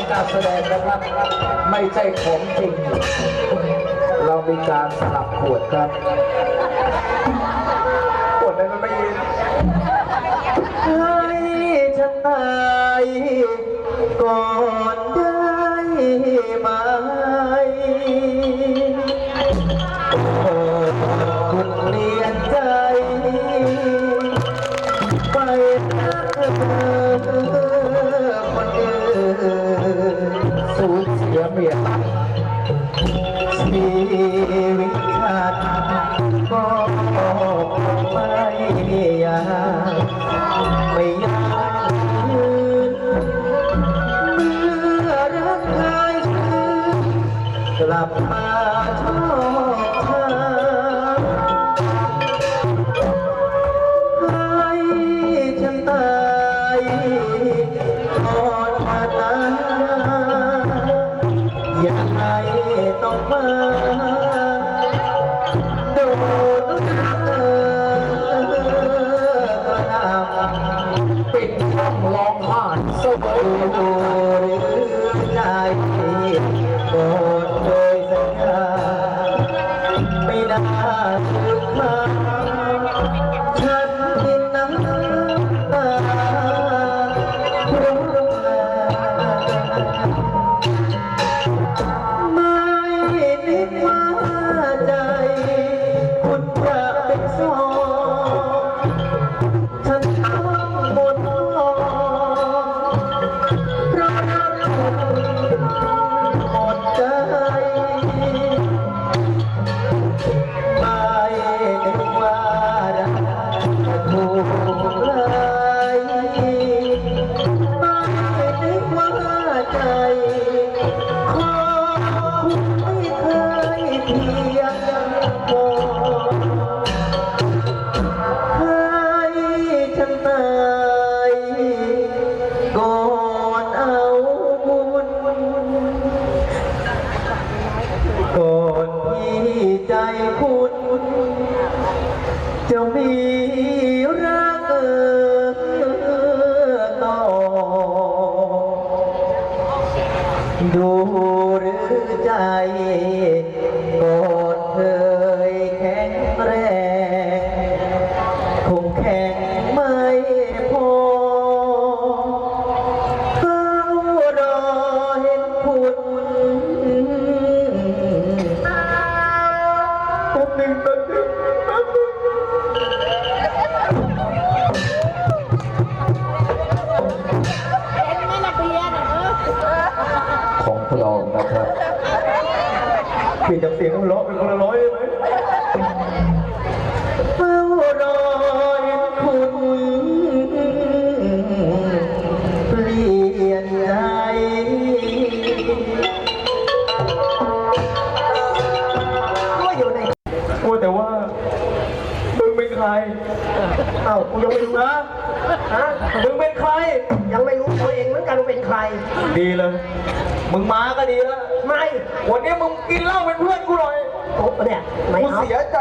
รการแสดงนะครับ ไม่ใช่ของจริง เรามีการสลับขวดครับ ไม่อยากลืนเมื่อรักใครคืนกลับมา ปิดช่องร้องไห้สบายใจโด ยเพี ของปลอมนะครับเปลี่ยนจากเสียงหัวเราะเป็นคนละร้อยได้ไหมเฝ้ารอเห็นคุณเปลี่ยนใจก็อยู่ในโอ้แต่ว่ามึงเป็นใครเอ้ากูยังไม่รู้นะฮะมึงเป็นใครยังไม่รู้ ตัวเองเหมือนกันว่าเป็นใคร ดีเลย มึงมาก็ดีแล้ว ไม่วันนี้มึงกินเหล้าเป็นเพื่อนกูหน่อย โอ้เนี่ยไม่กูเอา เสียใจ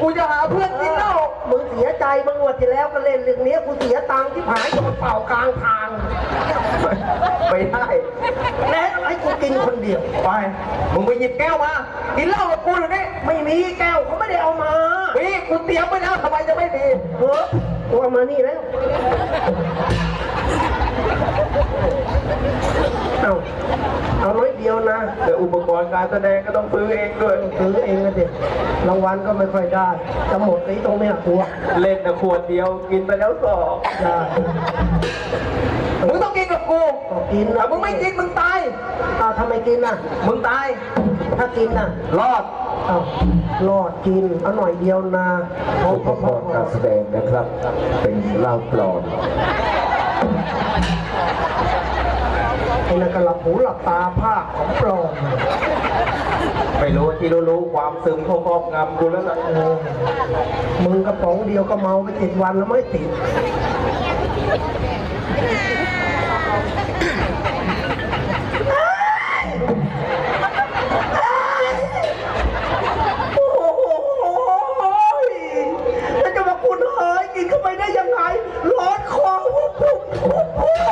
กูจะหาเพื่อนกินเหล้า มึงเสียใจเมื่องวดที่แล้วก็เล่นเรื่องนี้กูเสียตังค์ที่หายโดนเป่ากลางทางไม่ได้แล้วให้กูกินคนเดียว ไป มึงไปหยิบแก้วมา กินเหล้ากับกูเดี๋ยวนี้ไม่มีแก้วเขาไม่ได้เอามาพี่กูเตรียมไว้แล้วทำไมจะไม่มีเฮ้อกูเอามานี่แล้ว เอาเอาน้อยเดียวนะแต่อุปกรณ์การแสดงก็ต้องซื้อเองด้วย ซื้อเองนะเด็กรางวัลก็ไม่ค่อยได้จะหมดไอ้ตรงเนี้ยกูอะเล่นนะขวดเดียวกินไปแล้วสองได้มึงต้องกินกับกูก็กินแต่นะมึงไม่กินมึงตาย อ้าวทำไมกินน่ะ มึงตาย ถ้ากินน่ะรอดอ้าวรอดกินเอาหน่อยเดียวนะพออุพปอกพอรณ์การแสดงนะครับ เป็นเหล้าปลอม ไอ้นั่นก็หลับหูหลับตาภาคของปลอมไม่รู้ที่รู้ๆความซึมเขาครอบงำกูแล้วล่ะเออมึงกระป๋องเดียวก็เมาไปเจ็ดวันแล้วไม่ติด โอ้โหแล้วจะมาคุณเฮ้ยกินเข้าไปได้ยังไง ร้อนคอพุบพุบพุบพุบโอ้ย